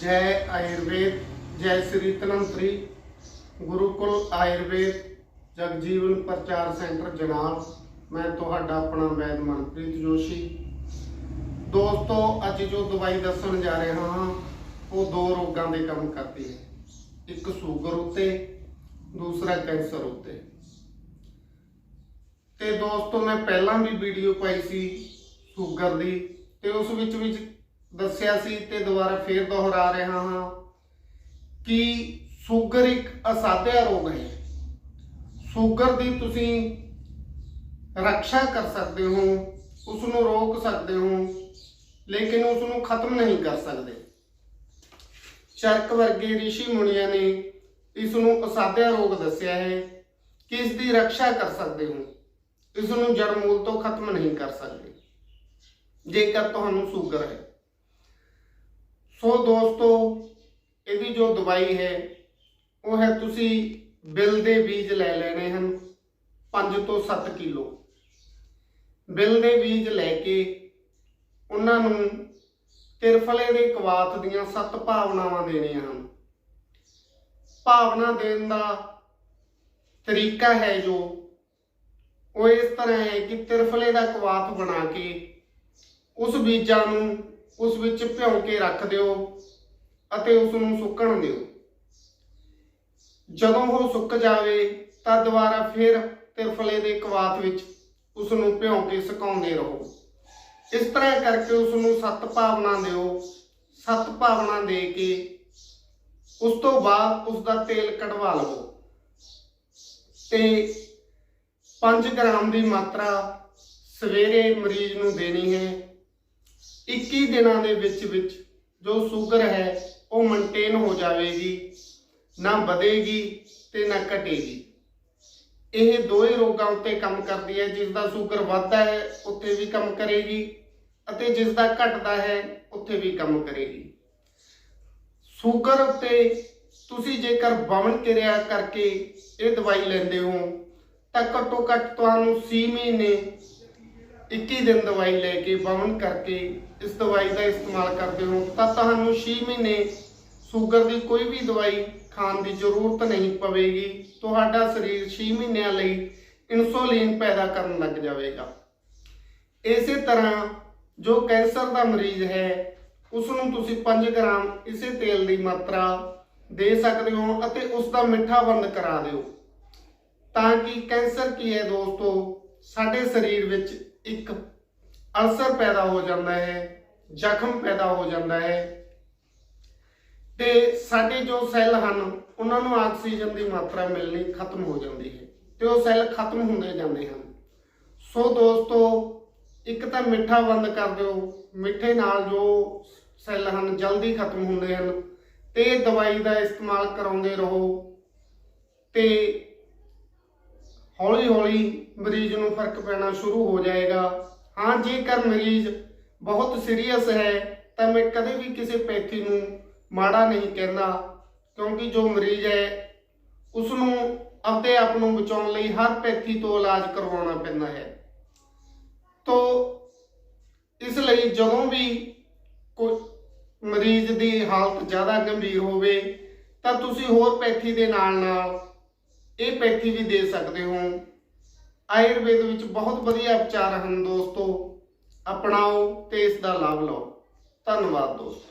ਜੈ ਆਯੁਰਵੇਦ ਜੈ ਸ੍ਰੀ ਤਨੰਤਰੀ ਗੁਰੂਕੁਲ ਆਯੁਰਵੇਦ ਜਗਜੀਵਨ ਪ੍ਰਚਾਰ ਸੈਂਟਰ ਜਨਾਬ ਮੈਂ ਤੁਹਾਡਾ ਆਪਣਾ ਵੈਦ ਮਨਪ੍ਰੀਤ ਜੋਸ਼ੀ ਦੋਸਤੋ ਅੱਜ ਜੋ ਦਵਾਈ ਦੱਸਣ ਜਾ ਰਿਹਾ ਹਾਂ ਉਹ ਦੋ ਰੋਗਾਂ ਦੇ ਕੰਮ ਕਰਦੀ ਹੈ ਇੱਕ ਸ਼ੂਗਰ ਉੱਤੇ ਦੂਸਰਾ ਕੈਂਸਰ ਉੱਤੇ ਤੇ ਦੋਸਤੋ ਮੈਂ ਪਹਿਲਾਂ ਵੀ ਵੀਡੀਓ ਪਾਈ ਸੀ ਸ਼ੂਗਰ ਦੀ ਤੇ ਉਸ ਵਿੱਚ ਵਿੱਚ ਦੱਸਿਆ ਸੀ ਤੇ ਦੁਬਾਰਾ ਫੇਰ ਦੁਹਰਾ ਰਿਹਾ ਹਾਂ ਕਿ ਸ਼ੂਗਰ ਇੱਕ ਅਸਾਧਿਆ ਰੋਗ ਹੈ। ਸ਼ੂਗਰ ਦੀ ਤੁਸੀਂ ਰੱਖਿਆ ਕਰ ਸਕਦੇ ਹੋ ਉਸ ਨੂੰ ਰੋਕ ਸਕਦੇ ਹੋ, ਲੇਕਿਨ ਉਸ ਨੂੰ ਖਤਮ ਨਹੀਂ ਕਰ ਸਕਦੇ। ਚਰਕ ਵਰਗੇ ઋષਿ ਮੁਨੀਆਂ ਨੇ ਇਸ ਨੂੰ ਅਸਾਧਿਆ ਰੋਗ ਦੱਸਿਆ ਹੈ ਕਿ ਇਸ ਦੀ ਰੱਖਿਆ ਕਰ ਸਕਦੇ ਹੋ। ਇਸ ਨੂੰ ਜੜ ਮੂਲ ਤੋਂ ਖਤਮ ਨਹੀਂ ਕਰ ਸਕਦੇ। ਜੇਕਰ ਤੁਹਾਨੂੰ ਸ਼ੂਗਰ ਹੈ ਸੋ ਦੋਸਤੋ, ਇਹਦੀ ਜੋ ਦਵਾਈ ਹੈ, ਉਹ ਹੈ ਤੁਸੀਂ ਬਿਲ ਦੇ ਬੀਜ ਲੈ ਲੈਣੇ ਹਨ 5 ਤੋਂ 7 ਕਿਲੋ। ਬਿਲ ਦੇ ਬੀਜ ਲੈ ਕੇ ਉਹਨਾਂ ਨੂੰ ਤਿਰਫਲੇ ਦੇ ਕਵਾਤ ਦੀਆਂ ਸੱਤ ਭਾਵਨਾਵਾਂ ਦੇਣੀਆਂ ਹਨ। ਭਾਵਨਾ ਦੇਣ ਦਾ ਤਰੀਕਾ ਹੈ ਜੋ, ਉਹ ਇਸ ਤਰ੍ਹਾਂ ਹੈ ਕਿ ਤਿਰਫਲੇ ਦਾ ਕਵਾਤ ਬਣਾ ਕੇ ਉਸ ਬੀਜਾਂ ਨੂੰ ਉਸ ਵਿੱਚ ਭਿਉਂ ਕੇ ਰੱਖ ਦਿਓ ਅਤੇ ਉਸ ਨੂੰ ਸੁੱਕਣ ਦਿਓ। ਜਦੋਂ ਉਹ ਸੁੱਕ ਜਾਵੇ ਤਾਂ ਦੁਬਾਰਾ ਫਿਰ ਤਿਰਫਲੇ ਦੇ ਕਵਾਤ ਵਿੱਚ ਉਸ ਨੂੰ ਭਿਉਂ ਕੇ ਸੁਕਾਉਂਦੇ ਰਹੋ। ਇਸ ਤਰ੍ਹਾਂ ਕਰਕੇ ਉਸ ਨੂੰ ਸੱਤ ਭਾਵਨਾ ਦਿਓ। ਸੱਤ ਭਾਵਨਾ ਦੇ ਕੇ ਉਸ ਤੋਂ ਬਾਅਦ ਉਸ ਦਾ ਤੇਲ ਕਢਵਾ ਲਵੋ। ਤੇ 5 ਗ੍ਰਾਮ ਦੀ ਮਾਤਰਾ ਸਵੇਰੇ ਮਰੀਜ਼ ਨੂੰ ਦੇਣੀ ਹੈ। 21 ਦਿਨਾਂ ਦੇ ਵਿੱਚ ਵਿੱਚ ਜੋ ਸ਼ੂਗਰ ਹੈ, ਉਹ ਮੇਨਟੇਨ ਹੋ ਜਾਵੇਗੀ, ਨਾ ਵਧੇਗੀ ਤੇ ਨਾ ਘਟੇਗੀ। ਇਹ ਦੋਏ ਰੋਗਾਂ ਉੱਤੇ ਕੰਮ ਕਰਦੀ ਹੈ। ਜਿਸ ਦਾ ਸ਼ੂਗਰ ਵੱਧਦਾ ਹੈ, ਉੱਥੇ ਵੀ ਕੰਮ ਕਰੇਗੀ ਅਤੇ ਜਿਸ ਦਾ ਘਟਦਾ ਹੈ, ਉੱਥੇ ਵੀ ਕੰਮ ਕਰੇਗੀ। ਸ਼ੂਗਰ ਉੱਤੇ ਤੁਸੀਂ ਜੇਕਰ ਬਵਨ ਕਿਰਿਆ ਕਰਕੇ ਇਹ ਦਵਾਈ ਲੈਂਦੇ ਹੋ, ਤਾਂ ਘੱਟੋ ਘੱਟ ਤੁਹਾਨੂੰ 6 ਮਹੀਨੇ 21 ਦਿਨ ਦਵਾਈ ਲੈ ਕੇ ਬਵਨ ਕਰਕੇ ਇਸ ਦਵਾਈ ਦਾ ਇਸਤੇਮਾਲ ਕਰਦੇ ਹੋ ਤਾਂ ਤੁਹਾਨੂੰ 6 ਮਹੀਨੇ ਸ਼ੂਗਰ ਦੀ ਕੋਈ ਵੀ ਦਵਾਈ ਖਾਣ ਦੀ ਜ਼ਰੂਰਤ ਨਹੀਂ ਪਵੇਗੀ। ਤੁਹਾਡਾ ਸਰੀਰ 6 ਮਹੀਨਿਆਂ ਲਈ ਇਨਸੂਲਿਨ ਪੈਦਾ ਕਰਨ ਲੱਗ ਜਾਵੇਗਾ। ਇਸੇ ਤਰ੍ਹਾਂ ਜੋ ਕੈਂਸਰ ਦਾ ਮਰੀਜ਼ ਹੈ ਉਸ ਨੂੰ ਤੁਸੀਂ 5 ਗ੍ਰਾਮ ਇਸੇ ਤੇਲ ਦੀ ਮਾਤਰਾ ਦੇ ਸਕਦੇ ਹੋ ਅਤੇ ਉਸ ਦਾ ਮਿੱਠਾ ਬੰਦ ਕਰਾ ਦਿਓ। ਤਾਂ ਕਿ ਕੈਂਸਰ ਕੀ ਹੈ ਦੋਸਤੋ, ਸਾਡੇ ਸਰੀਰ ਵਿੱਚ ਇੱਕ ਅਲਸਰ ਪੈਦਾ ਹੋ ਜਾਂਦਾ ਹੈ, ਜ਼ਖਮ ਪੈਦਾ ਹੋ ਜਾਂਦਾ ਹੈ ਤੇ ਸਾਡੇ ਜੋ ਸੈੱਲ ਹਨ, ਉਹਨਾਂ ਨੂੰ ਆਕਸੀਜਨ ਦੀ ਮਾਤਰਾ ਮਿਲਣੀ ਖਤਮ ਹੋ ਜਾਂਦੀ ਹੈ ਤੇ ਉਹ ਸੈੱਲ ਖਤਮ ਹੁੰਦੇ ਜਾਂਦੇ ਹਨ। ਸੋ ਦੋਸਤੋ, ਇੱਕ ਤਾਂ ਮਿੱਠਾ ਬੰਦ ਕਰ ਦਿਓ, ਮਿੱਠੇ ਨਾਲ ਜੋ ਸੈੱਲ ਹਨ, ਜਲਦੀ ਖਤਮ ਹੁੰਦੇ ਹਨ ਤੇ ਦਵਾਈ ਦਾ ਇਸਤੇਮਾਲ ਕਰਾਉਂਦੇ ਰਹੋ ਤੇ ਹੌਲੀ ਹੌਲੀ ਮਰੀਜ਼ ਨੂੰ ਫ਼ਰਕ ਪੈਣਾ ਸ਼ੁਰੂ ਹੋ ਜਾਏਗਾ। ਹਾਂ, ਜੇਕਰ ਮਰੀਜ਼ ਬਹੁਤ ਸੀਰੀਅਸ ਹੈ, ਤਾਂ ਮੈਂ ਕਦੇ ਵੀ ਕਿਸੇ ਪੈਥੀ ਨੂੰ ਮਾੜਾ ਨਹੀਂ ਕਹਿੰਦਾ, ਕਿਉਂਕਿ ਜੋ ਮਰੀਜ਼ ਹੈ ਉਸ ਨੂੰ ਆਪਣੇ ਆਪ ਨੂੰ ਬਚਾਉਣ ਲਈ ਹਰ ਪੈਥੀ ਤੋਂ ਇਲਾਜ ਕਰਵਾਉਣਾ ਪੈਂਦਾ ਹੈ। ਤੋ, ਇਸ ਲਈ ਜਦੋਂ ਵੀ ਕੋਈ ਮਰੀਜ਼ ਦੀ ਹਾਲਤ ਜ਼ਿਆਦਾ ਗੰਭੀਰ ਹੋਵੇ, ਤਾਂ ਤੁਸੀਂ ਹੋਰ ਪੈਥੀ ਦੇ ਨਾਲ ਨਾਲ ਇਹ ਪੈਥੀ ਵੀ ਦੇ ਸਕਦੇ ਹੋ। ਆਯੁਰਵੇਦ ਵਿੱਚ ਬਹੁਤ ਵਧੀਆ ਉਪਚਾਰ ਹਨ ਦੋਸਤੋ। ਅਪਣਾਓ ਤੇ ਇਸ ਦਾ ਲਾਭ ਲਓ। ਧੰਨਵਾਦ ਦੋਸਤੋ।